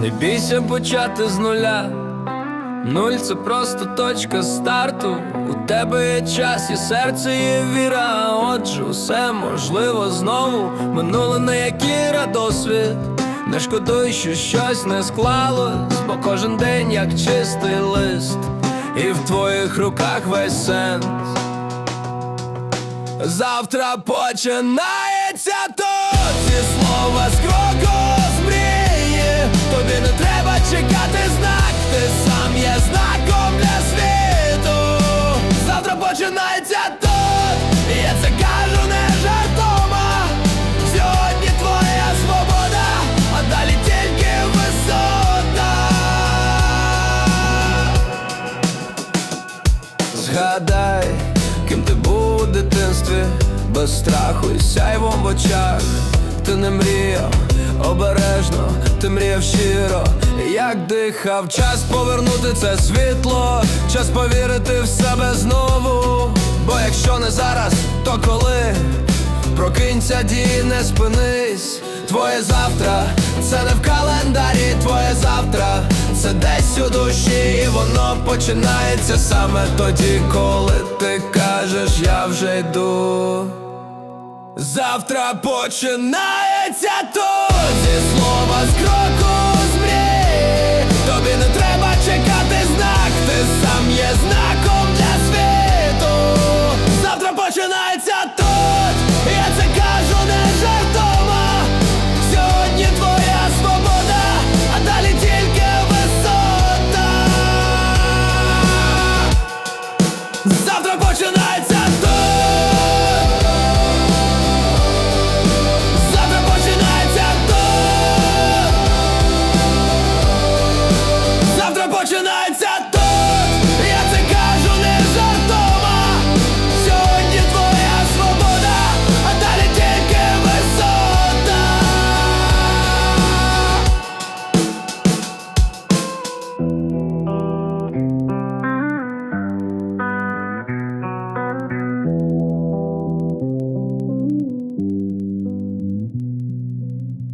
Не бійся почати з нуля. Нуль це просто точка старту. У тебе є час, і серце, є віра. а Отже, усе можливо знову. Минуле не як іра досвід. Не шкодуй, що щось не склалось, бо кожен день як чистий лист, і в твоїх руках весь сенс. Завтра починається тут зі слова з кроку Згадай, ким ти був у дитинстві, без страху і сяйвом в очах. Ти не мріяв обережно, ти мріяв щиро, як дихав, час повернути це світло, час повірити в себе знову. Бо якщо не зараз, то коли? Прокинься, дій, не спинись. Твоє завтра, це не в календарі, твоє завтра, це десь у душі, і воно починається саме тоді, коли ти кажеш, я вже йду. Завтра починається тут зі слова